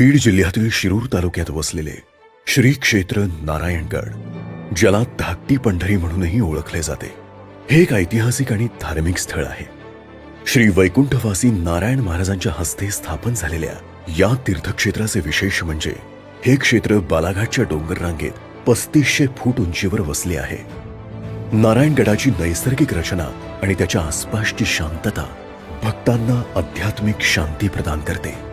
बीड जिल्ह्यातील शिरूर तालुक्यात वसलेले श्री क्षेत्र नारायणगड ज्याला धाकटी पंढरी म्हणूनही ओळखले जाते हे एक ऐतिहासिक आणि धार्मिक स्थळ आहे. श्री वैकुंठवासी नारायण महाराजांच्या हस्ते स्थापन झालेल्या या तीर्थक्षेत्राचे विशेष म्हणजे हे क्षेत्र बालाघाटच्या डोंगर रांगेत पस्तीसशे फूट उंचीवर वसले आहे. नारायणगडाची नैसर्गिक रचना आणि त्याच्या आसपासची शांतता भक्तांना आध्यात्मिक शांती प्रदान करते.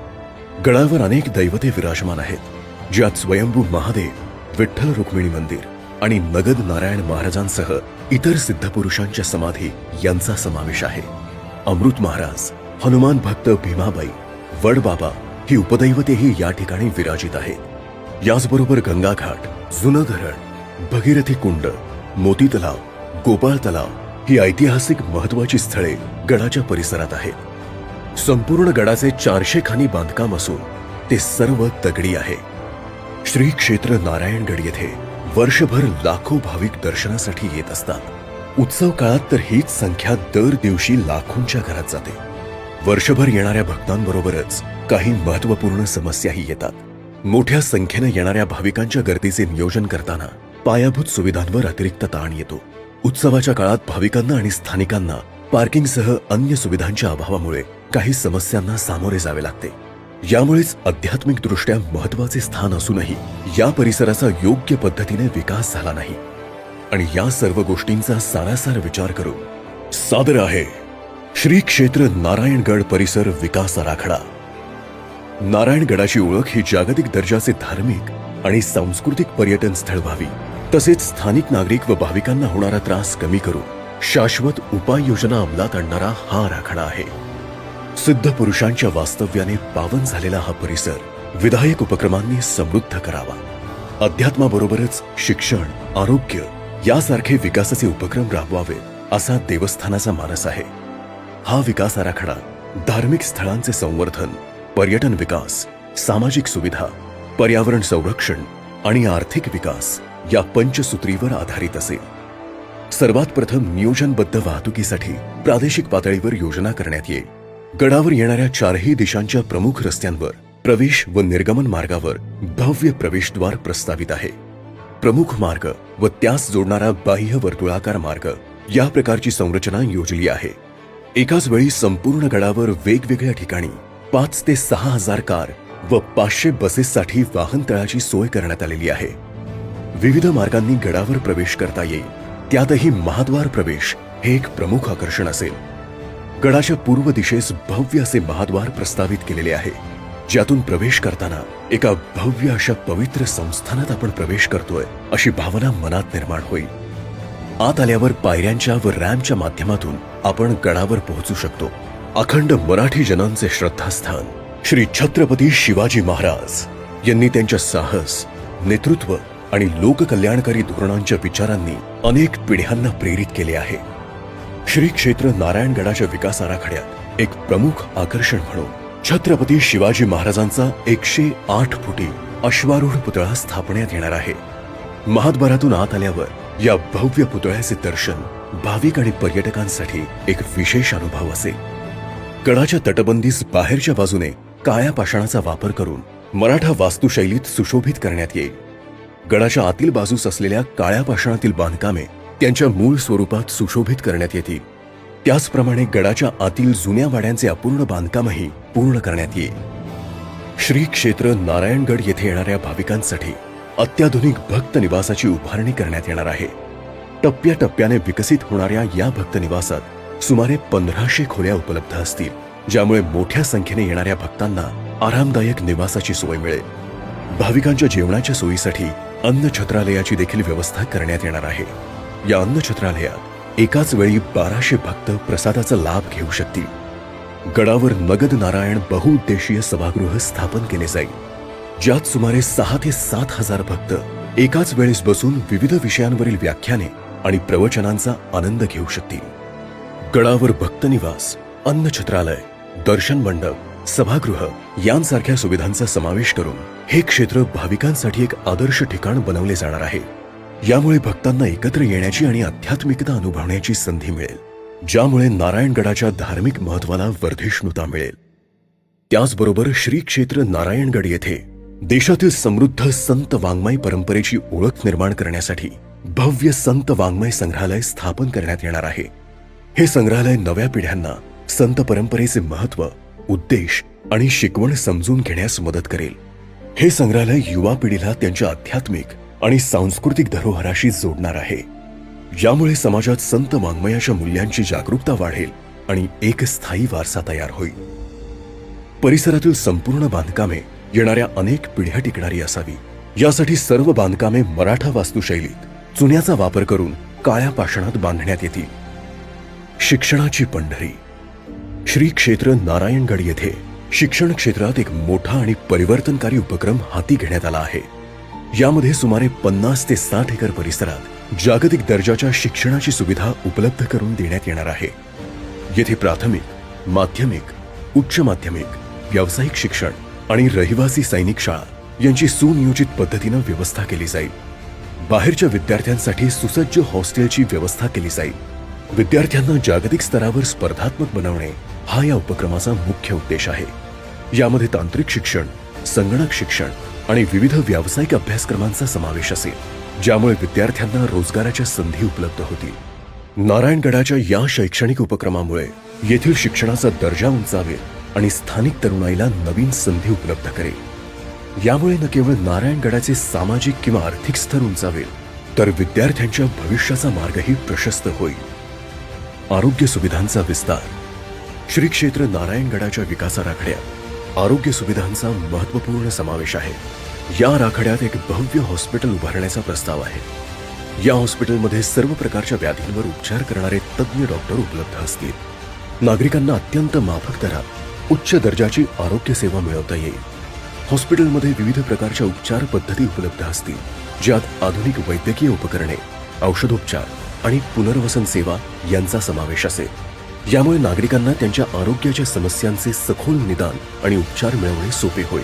गडावर अनेक दैवते विराजमान आहेत ज्यात स्वयंभू महादेव विठ्ठल रुक्मिणी मंदिर आणि नगद नारायण महाराजांसह इतर सिद्धपुरुषांच्या समाधी यांचा समावेश आहे. अमृत महाराज हनुमान भक्त भीमाबाई वडबाबा ही उपदैवतेही या ठिकाणी विराजित आहेत. याचबरोबर गंगाघाट जुनं धरण भगीरथी कुंड मोती तलाव गोपाळ तलाव ही ऐतिहासिक महत्वाची स्थळे गडाच्या परिसरात आहेत. संपूर्ण गडाचे चारशे खानी बांधकाम असून ते सर्व दगडी आहे. श्री क्षेत्र नारायणगड येथे वर्षभर लाखो भाविक दर्शनासाठी येत असतात. उत्सव काळात तर हीच संख्या दर दिवशी लाखोंच्या घरात जाते. वर्षभर येणाऱ्या भक्तांबरोबरच काही महत्त्वपूर्ण समस्याही येतात. मोठ्या संख्येनं येणाऱ्या भाविकांच्या गर्दीचे नियोजन करताना पायाभूत सुविधांवर अतिरिक्त ताण येतो. उत्सवाच्या काळात भाविकांना आणि स्थानिकांना पार्किंगसह अन्य सुविधांच्या अभावामुळे काही समस्यांना सामोरे जावे लागते. यामुळेच आध्यात्मिकदृष्ट्या महत्त्वाचे स्थान असूनही या परिसराचा योग्य पद्धतीने विकास झाला नाही. आणि या सर्व गोष्टींचा सारासार विचार करून सादर आहे श्री क्षेत्र नारायणगड परिसर विकास आराखडा. नारायणगडाची ओळख ही जागतिक दर्जाचे धार्मिक आणि सांस्कृतिक पर्यटन स्थळ व्हावी. तसेच स्थानिक नागरिक व भाविकांना होणारा त्रास कमी करून शाश्वत उपाययोजना अंमलात आणणारा हा आराखडा आहे. सिद्ध पुरुषांच्या वास्तव्याने पावन झालेला हा परिसर विधायक उपक्रमांनी समृद्ध करावा. अध्यात्माबरोबरच शिक्षण आरोग्य यासारखे विकासाचे उपक्रम राबवावेत असा देवस्थानाचा मानस आहे. हा विकास आराखडा धार्मिक स्थळांचे संवर्धन पर्यटन विकास सामाजिक सुविधा पर्यावरण संरक्षण आणि आर्थिक विकास या पंचसूत्रीवर आधारित असेल. सर्वात प्रथम नियोजनबद्ध वाहतुकीसाठी प्रादेशिक पातळीवर योजना करण्यात येईल. गडावर येणाऱ्या चारही दिशांच्या प्रमुख रस्त्यांवर प्रवेश व निर्गमन मार्गावर भव्य प्रवेशद्वार प्रस्तावित आहे. प्रमुख मार्ग व त्यास जोडणारा बाह्य वर्तुळाकार मार्ग या प्रकारची संरचना योजली आहे. एकाच वेळी संपूर्ण गडावर वेगवेगळ्या ठिकाणी पाच ते सहा हजार कार व पाचशे बसेससाठी वाहनतळाची सोय करण्यात आलेली आहे. विविध मार्गांनी गडावर प्रवेश करता येईल. त्यातही महाद्वार प्रवेश हे एक प्रमुख आकर्षण असेल. गडाच्या पूर्व दिशेस भव्य असे महाद्वार प्रस्तावित केलेले आहे. ज्यातून प्रवेश करताना एका भव्य अशा पवित्र संस्थानात आपण प्रवेश करतोय अशी भावना मनात निर्माण होईल. आत आल्यावर पायऱ्यांच्या व रॅम्पच्या माध्यमातून आपण गडावर पोहोचू शकतो. अखंड मराठी जनांचे श्रद्धास्थान श्री छत्रपती शिवाजी महाराज यांनी त्यांच्या साहस नेतृत्व आणि लोककल्याणकारी धोरणांच्या विचारांनी अनेक पिढ्यांना प्रेरित केले आहे. श्री क्षेत्र नारायणगडाच्या विकास आराखड्यात एक प्रमुख आकर्षण म्हणून छत्रपती शिवाजी महाराजांचा एकशे आठ फुटी अश्वारूढ पुतळा स्थापण्यात येणार आहे. महाद्वारातून आत आल्यावर या भव्य पुतळ्याचे दर्शन भाविक आणि पर्यटकांसाठी एक विशेष अनुभव असेल. गडाच्या तटबंदीस बाहेरच्या बाजूने काळ्या पाषाणाचा वापर करून मराठा वास्तुशैलीत सुशोभित करण्यात येईल. गडाच्या आतील बाजूस असलेल्या काळ्या पाषाणातील बांधकामे त्यांच्या मूळ स्वरूपात सुशोभित करण्यात येतील. त्याचप्रमाणे गडाच्या आतील जुन्या वाड्यांचे अपूर्ण बांधकामही पूर्ण करण्यात येईल. श्री क्षेत्र नारायणगड येथे येणाऱ्या भाविकांसाठी अत्याधुनिक भक्त निवासाची उभारणी करण्यात येणार आहे. टप्प्याटप्प्याने विकसित होणाऱ्या या भक्त निवासात सुमारे पंधराशे खोल्या उपलब्ध असतील ज्यामुळे मोठ्या संख्येने येणाऱ्या भक्तांना आरामदायक निवासाची सोय मिळेल. भाविकांच्या जेवणाच्या सोयीसाठी अन्न छत्रालयाची देखील व्यवस्था करण्यात येणार आहे. या अन्न छत्रालयात एकाच वेळी बाराशे भक्त प्रसादाचा लाभ घेऊ शकतील. गडावर नगद नारायण बहुउद्देशीय सभागृह स्थापन केले जाईल. ज्यात सुमारे सहा ते सात हजार भक्त एकाच वेळेस बसून विविध विषयांवरील व्याख्याने आणि प्रवचनांचा आनंद घेऊ शकतील. गडावर भक्तनिवास अन्न छत्रालय दर्शन मंडप सभागृह यांसारख्या सुविधांचा समावेश करून हे क्षेत्र भाविकांसाठी एक आदर्श ठिकाण बनवले जाणार आहे. यामुळे भक्तांना एकत्र येण्याची आणि आध्यात्मिकता अनुभवण्याची संधी मिळेल ज्यामुळे नारायणगडाच्या धार्मिक महत्वाला वर्धिष्णुता मिळेल. त्याचबरोबर श्री क्षेत्र नारायणगड येथे देशातील समृद्ध संत वाङ्मय परंपरेची ओळख निर्माण करण्यासाठी भव्य संत वाङ्मय संग्रहालय स्थापन करण्यात येणार आहे. हे संग्रहालय नव्या पिढ्यांना संत परंपरेचे महत्त्व उद्देश आणि शिकवण समजून घेण्यास मदत करेल. हे संग्रहालय युवा पिढीला त्यांच्या आध्यात्मिक आणि सांस्कृतिक धरोहराशी जोडणार आहे. यामुळे समाजात संत वाङ्मयाच्या मूल्यांची जागरूकता वाढेल आणि एक स्थायी वारसा तयार होईल. परिसरातील संपूर्ण बांधकामे येणाऱ्या अनेक पिढ्या टिकणारी असावी. यासाठी सर्व बांधकामे मराठा वास्तुशैलीत चुन्याचा वापर करून काळ्या पाषाणात बांधण्यात येतील. शिक्षणाची पंढरी. श्री क्षेत्र नारायणगड येथे शिक्षण क्षेत्रात एक मोठा आणि परिवर्तनकारी उपक्रम हाती घेण्यात आला आहे. यामध्ये सुमारे पन्नास ते साठ एकर परिसरात जागतिक दर्जाच्या शिक्षणाची सुविधा उपलब्ध करून देण्यात येणार आहे. येथे प्राथमिक माध्यमिक उच्च माध्यमिक व्यावसायिक शिक्षण आणि रहिवासी सैनिक शाळा यांची सुनियोजित पद्धतीनं व्यवस्था केली जाईल. बाहेरच्या विद्यार्थ्यांसाठी सुसज्ज हॉस्टेलची व्यवस्था केली जाईल. विद्यार्थ्यांना जागतिक स्तरावर स्पर्धात्मक बनवणे हा या उपक्रमाचा मुख्य उद्देश आहे. यामध्ये तांत्रिक शिक्षण संगणक शिक्षण आणि विविध व्यावसायिक अभ्यासक्रमांचा समावेश असेल ज्यामुळे विद्यार्थ्यांना रोजगाराच्या संधी उपलब्ध होतील. नारायणगडाच्या या शैक्षणिक उपक्रमामुळे येथील शिक्षणाचा दर्जा उंचावेल आणि स्थानिक तरुणाईला नवीन संधी उपलब्ध करेल. यामुळे न केवळ नारायणगडाचे सामाजिक किंवा आर्थिक स्तर उंचावेल तर विद्यार्थ्यांच्या भविष्याचा मार्गही प्रशस्त होईल. आरोग्य सुविधांचा विस्तार. श्री क्षेत्र नारायणगडाच्या विकास आराखड्यात आरोग्य सुविधांचा महत्त्वपूर्ण समावेश आहे. या आराखड्यात एक भव्य हॉस्पिटल उभारण्याचा प्रस्ताव आहे. या हॉस्पिटलमध्ये सर्व प्रकारच्या व्याधींवर उपचार करणारे तज्ज्ञ डॉक्टर उपलब्ध असतील. नागरिकांना अत्यंत माफक दरात उच्च दर्जाची आरोग्य सेवा मिळवता येईल. हॉस्पिटलमध्ये विविध प्रकारच्या उपचार पद्धती उपलब्ध असतील ज्यात आधुनिक वैद्यकीय उपकरणे औषधोपचार आणि पुनर्वसन सेवा यांचा समावेश असेल. यामुळे नागरिकांना त्यांच्या आरोग्याच्या समस्यांचे सखोल निदान आणि उपचार मिळवणे सोपे होईल.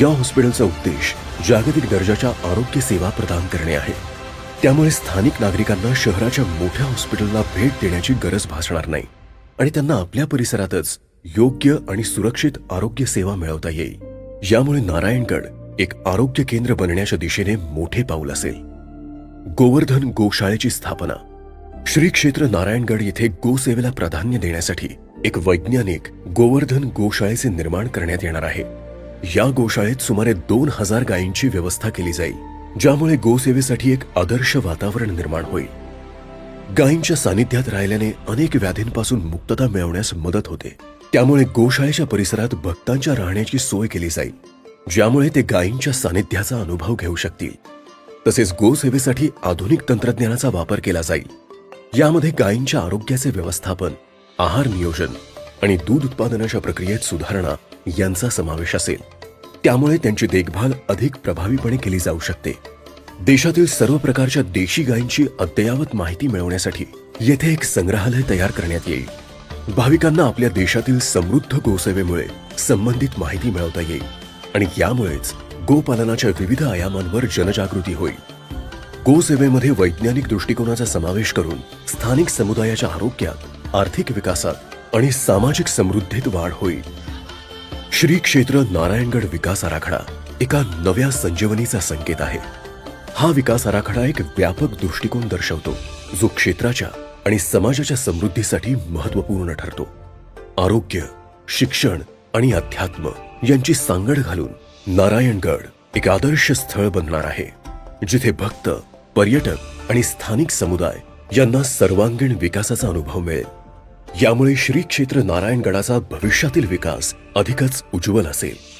या हॉस्पिटलचा उद्देश जागतिक दर्जाच्या आरोग्य सेवा प्रदान करणे आहे. त्यामुळे स्थानिक नागरिकांना शहराच्या मोठ्या हॉस्पिटलला भेट देण्याची गरज भासणार नाही आणि त्यांना आपल्या परिसरातच योग्य आणि सुरक्षित आरोग्य सेवा मिळवता येईल. यामुळे नारायणगड एक आरोग्य केंद्र बनण्याच्या दिशेने मोठे पाऊल असेल. गोवर्धन गोशाळेची स्थापना श्री क्षेत्र नारायणगड येथे गोसेवेला प्राधान्य देण्यासाठी एक वैज्ञानिक गोवर्धन गोशाळेचे निर्माण करण्यात येणार आहे. या गोशाळेत सुमारे दोन हजार गायींची व्यवस्था केली जाईल ज्यामुळे गोसेवेसाठी एक आदर्श वातावरण निर्माण होईल. गायींच्या सानिध्यात राहिल्याने अनेक व्याधींपासून मुक्तता मिळवण्यास मदत होते. त्यामुळे गोशाळेच्या परिसरात भक्तांच्या राहण्याची सोय केली जाईल ज्यामुळे ते गायींच्या सानिध्याचा अनुभव घेऊ शकतील. तसेच गोसेवेसाठी आधुनिक तंत्रज्ञानाचा वापर केला जाईल. यामध्ये गायींच्या आरोग्याचे व्यवस्थापन आहार नियोजन आणि दूध उत्पादनाच्या प्रक्रियेत सुधारणा यांचा समावेश असेल. त्यामुळे त्यांची देखभाल अधिक प्रभावीपणे केली जाऊ शकते. देशातील सर्व प्रकारच्या देशी गायींची अद्ययावत माहिती मिळवण्यासाठी येथे एक संग्रहालय तयार करण्यात येईल. भाविकांना आपल्या देशातील समृद्ध गोसेवेमुळे संबंधित माहिती मिळवता येईल आणि यामुळेच गोपालनाच्या विविध आयामांवर जनजागृती होईल. गोसेवेमध्ये वैज्ञानिक दृष्टिकोनाचा समावेश करून स्थानिक समुदायाच्या आरोग्यात आर्थिक विकासात आणि सामाजिक समृद्धीत वाढ होईल. श्री क्षेत्र नारायणगड विकास आराखडा एका नव्या संजीवनीचा संकेत आहे. हा विकास आराखडा एक व्यापक दृष्टिकोन दर्शवतो जो क्षेत्राच्या आणि समाजाच्या समृद्धीसाठी महत्त्वपूर्ण ठरतो. आरोग्य शिक्षण आणि अध्यात्म यांची सांगड घालून नारायणगड एक आदर्श स्थळ बनणार आहे जिथे भक्त पर्यटक आणि स्थानिक समुदाय यांना सर्वांगीण विकासाचा अनुभव मिळेल. यामुळे श्री क्षेत्र नारायणगडाचा भविष्यातील विकास अधिकच उज्ज्वल असेल.